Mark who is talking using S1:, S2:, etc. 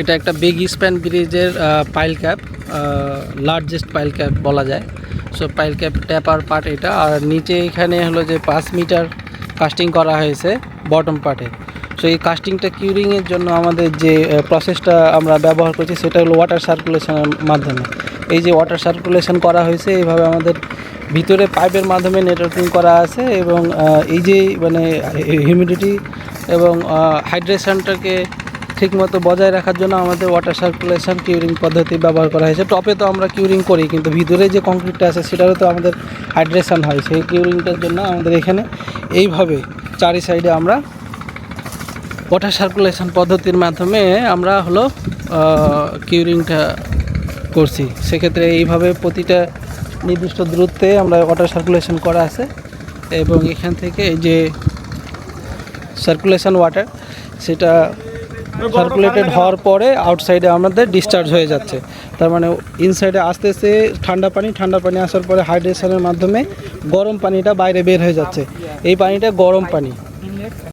S1: এটা একটা big span ব্রিজের pile cap largest pile cap বলা যায়। So pile cap taper part এটা। আর নিচে এখানে হলো যে পাঁচ মিটার কাস্টিং করা হয়েছে বটম পার্টে সো এই কাস্টিংটা কিউরিংয়ের জন্য আমাদের যে প্রসেসটা আমরা ব্যবহার করছি সেটা হলো ওয়াটার সার্কুলেশনের মাধ্যমে। এই যে ওয়াটার সার্কুলেশন করা হয়েছে, এইভাবে আমাদের ভিতরে পাইপের মাধ্যমে নেটওয়ার্কিং করা আছে এবং এই যে মানে হিউমিডিটি এবং হাইড্রেশনটাকে ঠিকমতো বজায় রাখার জন্য আমাদের ওয়াটার সার্কুলেশন কিউরিং পদ্ধতি ব্যবহার করা হয়েছে। টপে তো আমরা কিউরিং করি, কিন্তু ভিতরে যে কংক্রিটটা আছে, সেটারও তো আমাদের হাইড্রেশন হয়। সেই কিউরিংটার জন্য আমাদের এখানে এইভাবে চারি সাইডে আমরা ওয়াটার সার্কুলেশন পদ্ধতির মাধ্যমে আমরা হলো কিউরিংটা করছি। সেক্ষেত্রে এইভাবে প্রতিটা নির্দিষ্ট দূরত্বে আমরা ওয়াটার সার্কুলেশন করা আছে এবং এখান থেকে যে সার্কুলেশন ওয়াটার সেটা সার্কুলেটেড হওয়ার পরে আউটসাইডে আমাদের ডিসচার্জ হয়ে যাচ্ছে। তার মানে ইনসাইডে আস্তে আস্তে ঠান্ডা পানি ঠান্ডা পানি আসার পরে হাইড্রেশনের মাধ্যমে গরম পানিটা বাইরে বের হয়ে যাচ্ছে। এই পানিটা গরম পানি।